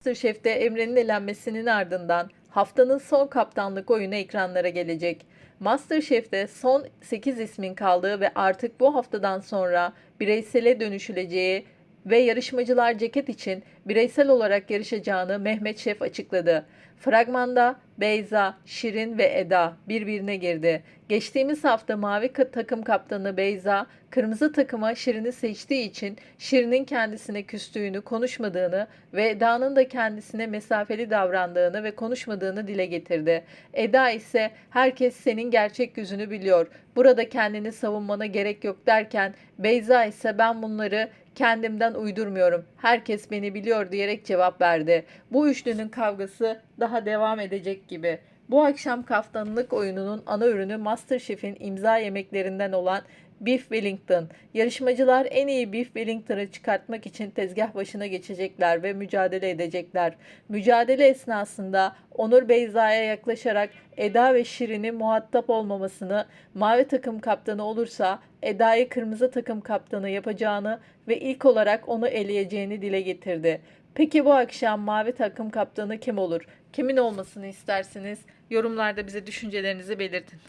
Masterchef'te Emre'nin elenmesinin ardından haftanın son kaptanlık oyunu ekranlara gelecek. Masterchef'te son 8 ismin kaldığı ve artık bu haftadan sonra bireysele dönüşüleceği ve yarışmacılar ceket için bireysel olarak yarışacağını Mehmet Şef açıkladı. Fragmanda Beyza, Şirin ve Eda birbirine girdi. Geçtiğimiz hafta mavi takım kaptanı Beyza, kırmızı takıma Şirin'i seçtiği için Şirin'in kendisine küstüğünü, konuşmadığını ve Eda'nın da kendisine mesafeli davrandığını ve konuşmadığını dile getirdi. Eda ise herkes senin gerçek yüzünü biliyor. Burada kendini savunmana gerek yok derken Beyza ise ben bunları kendimden uydurmuyorum. Herkes beni biliyor diyerek cevap verdi. Bu üçlünün kavgası daha devam edecek gibi. Bu akşam kaftanlık oyununun ana ürünü MasterChef'in imza yemeklerinden olan Beef Wellington. Yarışmacılar en iyi Beef Wellington'ı çıkartmak için tezgah başına geçecekler ve mücadele edecekler. Mücadele esnasında Onur Beyza'ya yaklaşarak Eda ve Şirin'in muhatap olmamasını, mavi takım kaptanı olursa Eda'yı kırmızı takım kaptanı yapacağını ve ilk olarak onu eleyeceğini dile getirdi. Peki bu akşam mavi takım kaptanı kim olur? Kimin olmasını istersiniz? Yorumlarda bize düşüncelerinizi belirtin.